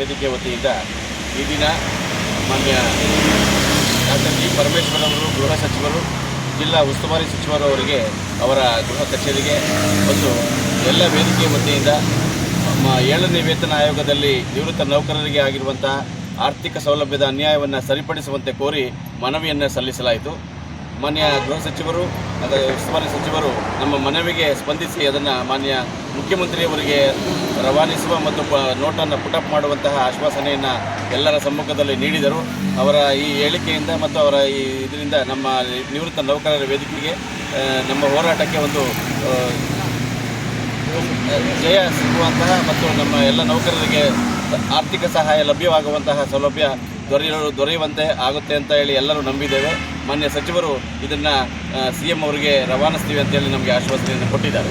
ವೇದಿಕೆ ವತಿಯಿಂದ ಈ ದಿನ ಮಾನ್ಯ ಡಾಕ್ಟರ್ ಜಿ ಪರಮೇಶ್ವರ್ ಅವರು, ಗೃಹ ಸಚಿವರು, ಜಿಲ್ಲಾ ಉಸ್ತುವಾರಿ ಸಚಿವರು ಅವರಿಗೆ ಅವರ ಗೃಹ ಕಚೇರಿಗೆ ಮತ್ತು ಎಲ್ಲ ವೇದಿಕೆ ವತಿಯಿಂದ ನಮ್ಮ ಏಳನೇ ವೇತನ ಆಯೋಗದಲ್ಲಿ ನಿವೃತ್ತ ನೌಕರರಿಗೆ ಆಗಿರುವಂಥ ಆರ್ಥಿಕ ಸೌಲಭ್ಯದ ಅನ್ಯಾಯವನ್ನು ಸರಿಪಡಿಸುವಂತೆ ಕೋರಿ ಮನವಿಯನ್ನು ಸಲ್ಲಿಸಲಾಯಿತು. ಮಾನ್ಯ ಗೃಹ ಸಚಿವರು ಅದರ ಉಸ್ತುವಾರಿ ಸಚಿವರು ನಮ್ಮ ಮನವಿಗೆ ಸ್ಪಂದಿಸಿ ಅದನ್ನು ಮಾನ್ಯ ಮುಖ್ಯಮಂತ್ರಿಯವರಿಗೆ ರವಾನಿಸುವ ಮತ್ತು ಪ ನೋಟನ್ನು ಪುಟಪ್ ಮಾಡುವಂತಹ ಆಶ್ವಾಸನೆಯನ್ನು ಎಲ್ಲರ ಸಮ್ಮುಖದಲ್ಲಿ ನೀಡಿದರು. ಅವರ ಈ ಹೇಳಿಕೆಯಿಂದ ಮತ್ತು ಅವರ ಈ ಇದರಿಂದ ನಮ್ಮ ನಿವೃತ್ತ ನೌಕರರ ವೇದಿಕೆಗೆ ನಮ್ಮ ಹೋರಾಟಕ್ಕೆ ಒಂದು ಜಯ ಸಿಗುವಂತಹ ಮತ್ತು ನಮ್ಮ ಎಲ್ಲ ನೌಕರರಿಗೆ ಆರ್ಥಿಕ ಸಹಾಯ ಲಭ್ಯವಾಗುವಂತಹ ಸೌಲಭ್ಯ ದೊರೆಯ ದೊರೆಯುವಂತೆ ಆಗುತ್ತೆ ಅಂತ ಹೇಳಿ ಎಲ್ಲರೂ ನಂಬಿದ್ದೇವೆ. ಮಾನ್ಯ ಸಚಿವರು ಇದನ್ನು ಸಿ ಎಂ ಅವರಿಗೆ ರವಾನಿಸ್ತೀವಿ ಅಂತೇಳಿ ನಮಗೆ ಆಶ್ವಾಸನೆಯನ್ನು ಕೊಟ್ಟಿದ್ದಾರೆ.